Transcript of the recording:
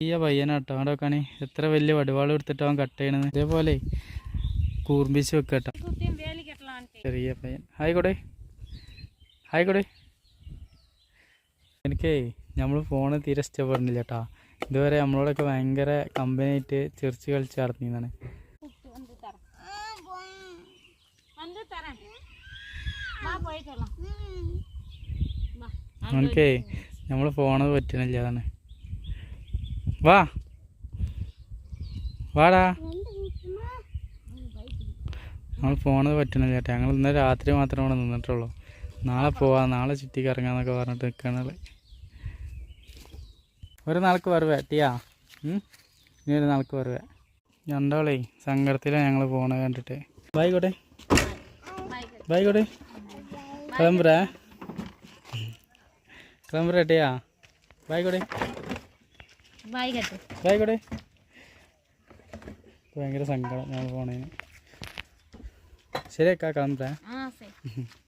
വലിയ പയ്യനാട്ടോ അങ്ങോട്ടൊക്കെയാണ് എത്ര വലിയ വടിവാൾ എടുത്തിട്ട് അവൻ കട്ട് ചെയ്യണത്. ഇതേപോലെ കൂർമ്പിച്ച് വെക്കട്ടോ. ചെറിയ പയ്യൻ. ആയിക്കോട്ടെ ആയിക്കോട്ടെ എനിക്ക് നമ്മൾ ഫോണ് തീരെ ഇഷ്ടപ്പെടുന്നില്ല കേട്ടോ ഇതുവരെ നമ്മളോടൊക്കെ ഭയങ്കര കമ്പനി ആയിട്ട് ചെറിച്ച് കളിച്ച് നടത്തിന്നാണ് അവനക്കേ നമ്മൾ ഫോണത് പറ്റണില്ല അതാണ്. വാ. വാടാ. നമ്മൾ പോണത് പറ്റണില്ല ചേട്ടാ ഞങ്ങൾ ഇന്ന് രാത്രി മാത്രമേ ഇവിടെ നിന്നിട്ടുള്ളൂ. നാളെ പോവാ. നാളെ ചുറ്റിക്ക് ഇറങ്ങാന്നൊക്കെ പറഞ്ഞിട്ട് നിൽക്കണത് ഒരു നാൾക്ക് വരുവേ ടിയാ? ഇനി ഒരു നാൾക്ക് വരുവേ. രണ്ടാളേ സങ്കടത്തിലാണ് ഞങ്ങൾ പോണത് കണ്ടിട്ട്. ബൈക്കോട്ടെ ബൈക്കോട്ടെ കിളമ്പുറേ കിളമ്പുറേ ടിയാ. ബായിക്കോട്ടെ ആയിക്കോട്ടെ ഭയങ്കര സങ്കടം ഞാൻ പോണേന്. ശരി. അക്കാ